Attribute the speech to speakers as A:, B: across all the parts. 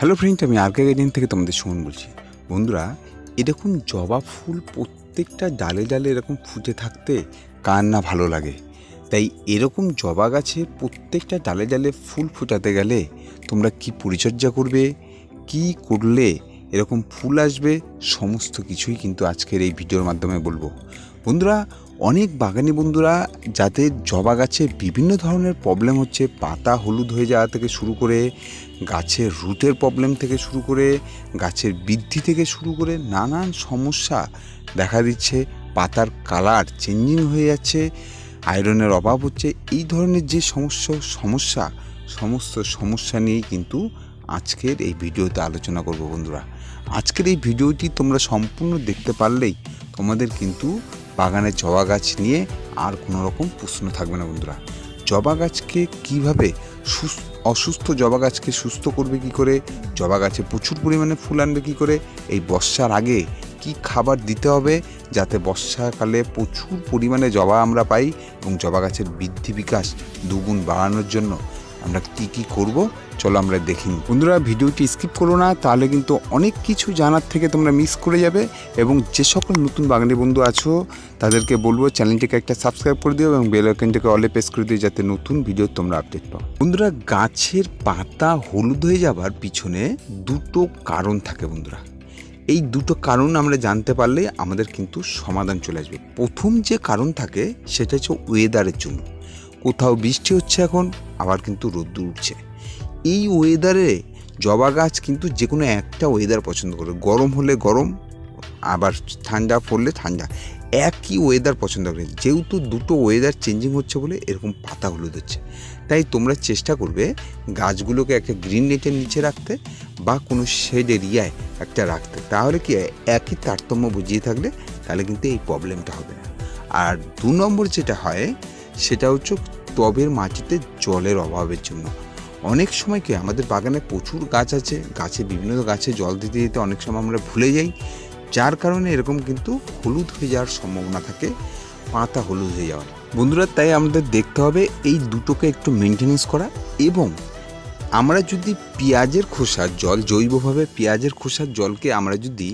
A: Hello friend আমি আর কে garden থেকে তোমাদের সুমন বলছি। বন্ধুরা এরকম জবা ফুল প্রত্যেকটা ডালে ডালে এরকম ফুটে থাকতে কার না ভালো লাগে। তাই এরকম জবা গাছে প্রত্যেকটা ডালে ডালে ফুল ফুটাতে গেলে তোমরা কি পরিচর্যা করবে, কি করলে এরকম ফুল আসবে, সমস্ত কিছুই কিন্তু আজকের এই ভিডিওর মাধ্যমে বলব। বন্ধুরা অনেক বাগানি বন্ধুরা যাদের জবা গাছে বিভিন্ন ধরনের প্রবলেম হচ্ছে, পাতা হলুদ হয়ে যাওয়া থেকে শুরু করে গাছের রুটের প্রবলেম থেকে শুরু করে, গাছের বৃদ্ধি থেকে শুরু করে নানান সমস্যা দেখা দিচ্ছে। পাতার কালার চেঞ্জিং হয়ে যাচ্ছে আয়রনের অভাব হচ্ছে। এই ধরনের যে সমস্যা সমস্যা, সমস্ত সমস্যা নিয়েই কিন্তু আজকের এই ভিডিওতে আলোচনা করব বন্ধুরা। আজকের এই ভিডিওটি তোমরা সম্পূর্ণ দেখতে পারলেই তোমাদের কিন্তু বাগানের জবা গাছ নিয়ে আর কোনো রকম প্রশ্ন থাকবে না, বন্ধুরা। জবা গাছকে কীভাবে অসুস্থ জবা গাছকে সুস্থ করবে কি করে? জবা গাছে প্রচুর পরিমাণে ফুল আনবে কি করে? এই বর্ষার আগে কি খাবার দিতে হবে যাতে বর্ষাকালে প্রচুর পরিমাণে জবা আমরা পাই এবং জবা গাছের বৃদ্ধি বিকাশ দুগুণ বাড়ানোর জন্য আমরা কি কি করব? চলো আমরা দেখি বন্ধুরা, ভিডিওটি স্কিপ করো না, তাহলে কিন্তু অনেক কিছু জানার থেকে তোমরা মিস করে যাবে এবং যে সকল নতুন বাগানি বন্ধু আছো, তাদেরকে বলব চ্যানেলটিকে একটা সাবস্ক্রাইব করে দিও এবং বেল অলে প্রেস করে দিও যাতে নতুন ভিডিও তোমরা আপডেট পাও। বন্ধুরা, গাছের পাতা হলুদ হয়ে যাবার পিছনে দুটো কারণ থাকে বন্ধুরা। এই দুটো কারণ আমরা জানতে পারলে আমাদের কিন্তু সমাধান চলে আসবে। প্রথম যে কারণ থাকে, সেটা হচ্ছে ওয়েদারের জন্য। কোথাও বৃষ্টি হচ্ছে এখন, আবার কিন্তু রোদ্দুর উঠছে। এই ওয়েদারে জবা গাছ কিন্তু যে কোনো একটা ওয়েদার পছন্দ করে গরম হলে গরম, আবার ঠান্ডা পড়লে ঠান্ডা। একই ওয়েদার পছন্দ করে যেহেতু দুটো ওয়েদার চেঞ্জিং হচ্ছে বলে এরকম পাতা হলুদ হচ্ছে। তাই তোমরা চেষ্টা করবে গাছগুলোকে একটা গ্রিন নেটের নিচে রাখতে বা কোনো শেড এরিয়ায় একটা রাখতে। তাহলে কি একই তারতম্য বুঝিয়ে থাকলে তাহলে কিন্তু এই প্রবলেমটা হবে না। আর দু নম্বর যেটা হয়, সেটা হচ্ছে টবের মাটিতে জলের অভাবের জন্য। অনেক সময় কি আমাদের বাগানে প্রচুর গাছ আছে, গাছে বিভিন্ন গাছে জল দিতে দিতে অনেক সময় আমরা ভুলে যাই। যার কারণে এরকম কিন্তু হলুদ হয়ে যাওয়ার সম্ভাবনা থাকে, পাতা হলুদ হয়ে যাওয়ার। বন্ধুরা, তাই আমাদের দেখতে হবে এই দুটোকে একটু মেনটেনেন্স করা এবং আমরা যদি পেঁয়াজের খোসার জল জৈবভাবে পেঁয়াজের খোসার জলকে আমরা যদি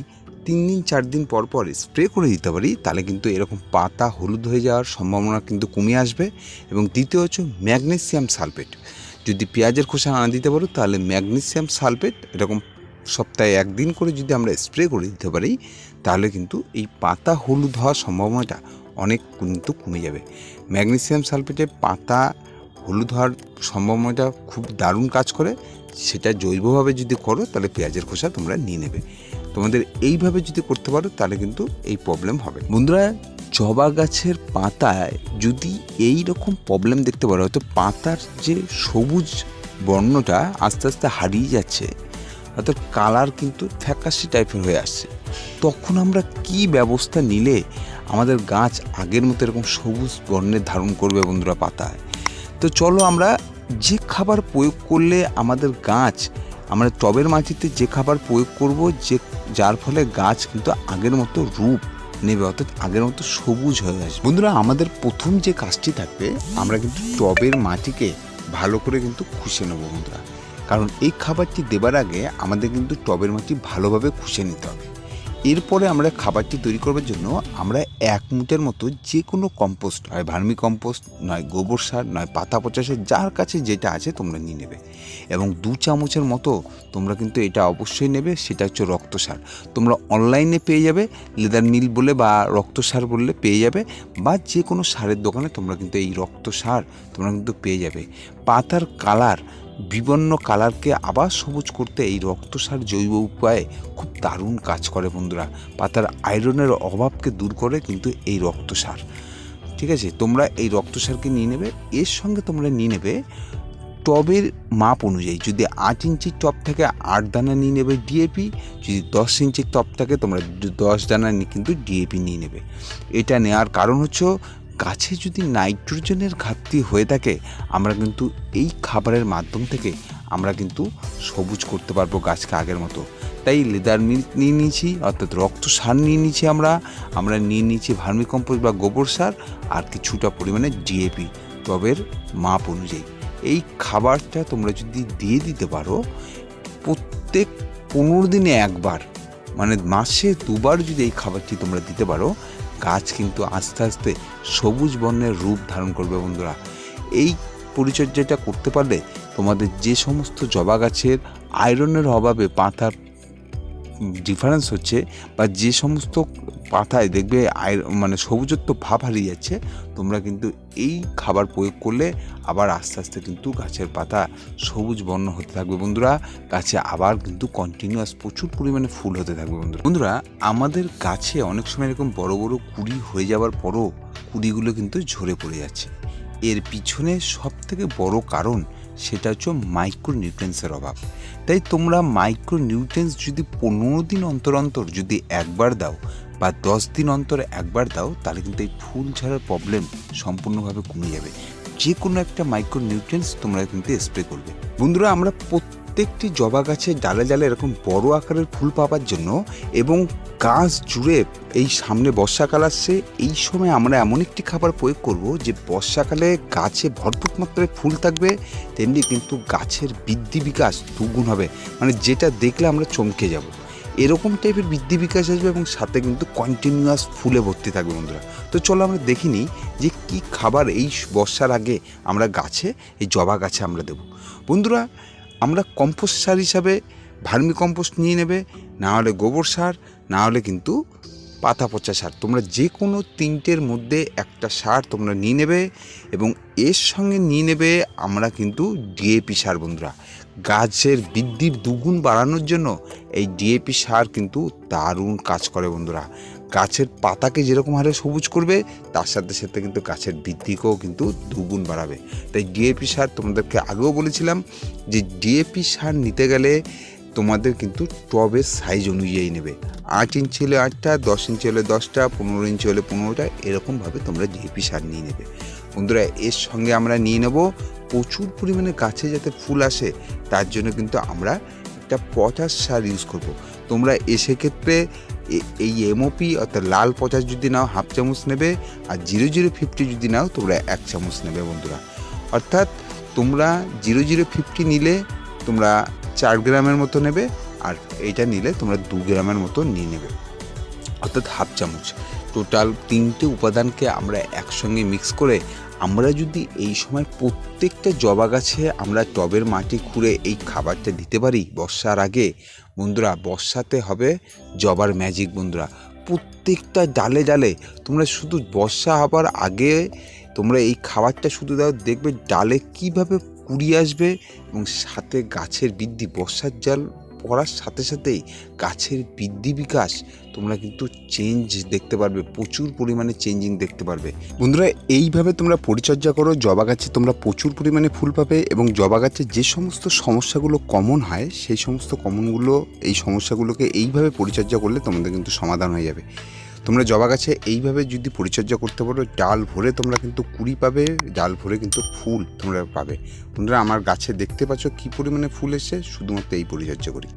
A: তিন দিন চার দিন পর পর স্প্রে করে দিতে পারি, তাহলে কিন্তু এরকম পাতা হলুদ হয়ে যাওয়ার সম্ভাবনা কিন্তু কমে আসবে। এবং দ্বিতীয় হচ্ছে ম্যাগনেসিয়াম সালফেট। যদি পেঁয়াজের খোসা না দিতে পারো, তাহলে ম্যাগনেসিয়াম সালফেট এরকম সপ্তাহে একদিন করে যদি আমরা স্প্রে করে দিতে পারি, তাহলে কিন্তু এই পাতা হলুদ হওয়ার সম্ভাবনাটা অনেক কিন্তু কমে যাবে। ম্যাগনেসিয়াম সালফেটে পাতা হলুদ হওয়ার সম্ভাবনাটা খুব দারুণ কাজ করে, সেটা জৈবভাবে যদি করো তাহলে পেঁয়াজের খোসা তোমরা নিয়ে নেবে। তোমাদের এইভাবে যদি করতে পারো তাহলে কিন্তু এই প্রবলেম হবে। বন্ধুরা, জবা গাছের পাতায় যদি এই রকম প্রবলেম দেখতে পারো, হয়তো পাতার যে সবুজ বর্ণটা আস্তে আস্তে হারিয়ে যাচ্ছে অর্থাৎ কালার কিন্তু ফ্যাকাশি টাইপের হয়ে আসছে। তখন আমরা কি ব্যবস্থা নিলে আমাদের গাছ আগের মতো এরকম সবুজ বর্ণের ধারণ করবে বন্ধুরা পাতায়? তো চলো আমরা যে খাবার প্রয়োগ করলে আমাদের গাছ, আমরা টবের মাটিতে যে খাবার প্রয়োগ করব, যে, যার ফলে গাছ কিন্তু আগের মতো রূপ নেবে, অর্থাৎ আগের মতো সবুজ হয়ে আসবে। বন্ধুরা, আমাদের প্রথম যে কাজটি থাকবে, আমরা কিন্তু টবের মাটিকে ভালো করে কিন্তু খুশে নেব বন্ধুরা। কারণ এই খাবারটি দেবার আগে আমাদের কিন্তু টবের মাটি ভালোভাবে খুশে নিতে হবে। এরপরে আমরা খাবারটি তৈরি করবার জন্য আমরা এক মুটের মতো যে কোনো কম্পোস্ট, হয় ভার্মি কম্পোস্ট, নয় গোবর সার, নয় পাতা পচা সার, যার কাছে যেটা আছে তোমরা নিয়ে নেবে। এবং দু চামচের মতো তোমরা কিন্তু এটা অবশ্যই নেবে, সেটা হচ্ছে রক্ত সার। তোমরা অনলাইনে পেয়ে যাবে, লেদার মিল বলে বা রক্ত সার বললে পেয়ে যাবে, বা যে কোনো সারের দোকানে তোমরা কিন্তু এই রক্ত সার তোমরা কিন্তু পেয়ে যাবে। পাতার কালার বিবর্ণ কালারকে আবার সবুজ করতে এই রক্তসার জৈব উপায়ে খুব দারুণ কাজ করে বন্ধুরা। পাতার আয়রনের অভাবকে দূর করে কিন্তু এই রক্তসার। ঠিক আছে, তোমরা এই রক্তসারকে নিয়ে নেবে, এর সঙ্গে তোমরা নিয়ে নেবে টবের মাপ অনুযায়ী। যদি আট ইঞ্চির টব থেকে আট দানা নিয়ে নেবে ডিএপি যদি দশ ইঞ্চির টব থাকে তোমরা দশ দানা কিন্তু ডিএপি নিয়ে নেবে। এটা নেওয়ার কারণ হচ্ছে গাছে যদি নাইট্রোজেনের ঘাটতি হয়ে থাকে, আমরা কিন্তু এই খাবারের মাধ্যম থেকে আমরা কিন্তু সবুজ করতে পারব গাছকে আগের মতো। তাই লেদার মিল্ক নিয়ে নিয়েছি, অর্থাৎ রক্ত সার নিয়ে নিয়েছি আমরা। আমরা নিয়ে নিয়েছি ভার্মি কম্পোস্ট বা গোবর সার আর কিছুটা পরিমাণে ডিএপি টবের মাপ অনুযায়ী এই খাবারটা তোমরা যদি দিয়ে দিতে পারো, প্রত্যেক পনেরো দিনে একবার মানে মাসে দুবার যদি এই খাবারটি তোমরা দিতে পারো গাছ কিন্তু আস্তে আস্তে সবুজ বর্ণের রূপ ধারণ করবে বন্ধুরা। এই পরিচর্যাটা করতে পারলে তোমাদের যে সমস্ত জবা গাছের আয়রনের অভাবে পাতার ডিফারেন্স হচ্ছে বা যে সমস্ত পাতায় দেখবে আয় মানে সবুজত্ব ভাব হারিয়ে যাচ্ছে। তোমরা কিন্তু এই খাবার প্রয়োগ করলে আবার আস্তে আস্তে কিন্তু গাছের পাতা সবুজ বর্ণ হতে থাকবে বন্ধুরা। গাছে আবার কিন্তু কন্টিনিউয়াস প্রচুর পরিমাণে ফুল হতে থাকবে বন্ধুরা। বন্ধুরা, আমাদের গাছে অনেক সময় এরকম বড় বড় কুড়ি হয়ে যাওয়ার পরও কুড়িগুলো কিন্তু ঝরে পড়ে যাচ্ছে। এর পিছনে সব থেকে বড় কারণ সেটা হচ্ছে মাইক্রো নিউট্রেন্সের অভাব। তাই তোমরা মাইক্রো নিউট্রেন্স যদি পনেরো দিন অন্তর অন্তর যদি একবার দাও বা দশ দিন অন্তর একবার দাও, তাহলে কিন্তু এই ফুল ঝরার প্রবলেম সম্পূর্ণভাবে কমে যাবে। যে কোনো একটা মাইক্রো নিউট্রেন্স তোমরা কিন্তু স্প্রে করবে। বন্ধুরা, আমরা প্রত্যেকটি জবা গাছের ডালে ডালে এরকম বড় আকারের ফুল পাওয়ার জন্য এবং গাছ জুড়ে এই সামনে বর্ষাকাল আসছে, এই সময় আমরা এমন একটি খাবার প্রয়োগ করব যে বর্ষাকালে গাছে ভরপুর মাত্রায় ফুল থাকবে, তেমনি কিন্তু গাছের বৃদ্ধি বিকাশ দুগুণ হবে। মানে যেটা দেখলে আমরা চমকে যাব। এরকম টাইপের বৃদ্ধি বিকাশ আসবে এবং সাথে কিন্তু কন্টিনিউয়াস ফুলে ভর্তি থাকবে বন্ধুরা। তো চলো আমরা দেখিনি যে কি খাবার এই বর্ষার আগে আমরা গাছে, এই জবা গাছে আমরা দেব। বন্ধুরা, আমরা কম্পোস্ট সার হিসাবে ভার্মি কম্পোস্ট নিয়ে নেবে, না হলে গোবর সার, না হলে কিন্তু পাতা পচা সার। তোমরা যে কোনো তিনটের মধ্যে একটা সার তোমরা নিয়ে নেবে এবং এর সঙ্গে নিয়ে নেবে আমরা কিন্তু ডিএপি সার বন্ধুরা। গাছের বৃদ্ধির দুগুণ বাড়ানোর জন্য এই ডিএপি সার কিন্তু দারুণ কাজ করে বন্ধুরা। গাছের পাতাকে যেরকম হারে সবুজ করবে, তার সাথে সাথে কিন্তু গাছের বৃদ্ধিকেও কিন্তু দুগুণ বাড়াবে। তাই ডিএপি সার তোমাদেরকে আগেও বলেছিলাম যে ডিএপি সার নিতে গেলে তোমাদের কিন্তু টবের সাইজ অনুযায়ী নেবে। আট ইঞ্চি হলে আটটা, দশ ইঞ্চি হলে দশটা, পনেরো ইঞ্চি হলে পনেরোটা, এরকমভাবে তোমরা ডিএপি সার নিয়ে নেবে বন্ধুরা, এর সঙ্গে আমরা নিয়ে নেব প্রচুর পরিমাণে গাছে যাতে ফুল আসে, তার জন্য কিন্তু আমরা একটা পটাশ সার ইউজ করব। তোমরা এ সেক্ষেত্রে এই এমওপি অর্থাৎ লাল পটাশ যদি নাও, হাফ চামচ নেবে, আর জিরো জিরো ফিফটি যদি নাও, তোমরা এক চামচ নেবে বন্ধুরা অর্থাৎ তোমরা জিরো জিরো ফিফটি নিলে তোমরা চার গ্রামের মতো নেবে আর এইটা নিলে তোমরা দু গ্রামের মতো নিয়ে নেবে। অর্থাৎ হাফ চামচ। টোটাল তিনটে উপাদানকে আমরা একসঙ্গে মিক্স করে আমরা যদি এই সময় প্রত্যেকটা জবা গাছে আমরা টবের মাটি খুঁড়ে এই খাবারটা দিতে পারি বর্ষার আগে, বন্ধুরা, বর্ষাতে হবে জবার ম্যাজিক বন্ধুরা। প্রত্যেকটা ডালে ডালে তোমরা শুধু বর্ষা হবার আগে তোমরা এই খাবারটা শুধু দাও, দেখবে ডালে কীভাবে কুড়ি আসবে এবং সাথে গাছের বৃদ্ধি, বর্ষার জল পড়ার সাথে সাথেই গাছের বৃদ্ধি বিকাশ তোমরা কিন্তু চেঞ্জ দেখতে পারবে, প্রচুর পরিমাণে চেঞ্জিং দেখতে পারবে। বন্ধুরা, এইভাবে তোমরা পরিচর্যা করো, জবা গাছে তোমরা প্রচুর পরিমাণে ফুল পাবে এবং জবা গাছে যে সমস্ত সমস্যাগুলো কমন হয়, সেই সমস্ত কমনগুলো এই সমস্যাগুলোকে এইভাবে পরিচর্যা করলে তোমাদের কিন্তু সমাধান হয়ে যাবে। তোমরা জবা গাছে এইভাবে যদি পরিচর্যা করতে পারো, ডাল ভরে তোমরা কিন্তু কুড়ি পাবে, ডাল ভরে কিন্তু ফুল তোমরা পাবে। তোমরা আমার গাছে দেখতে পাচ্ছ কী পরিমাণে ফুল এসে শুধুমাত্র এই পরিচর্যা করি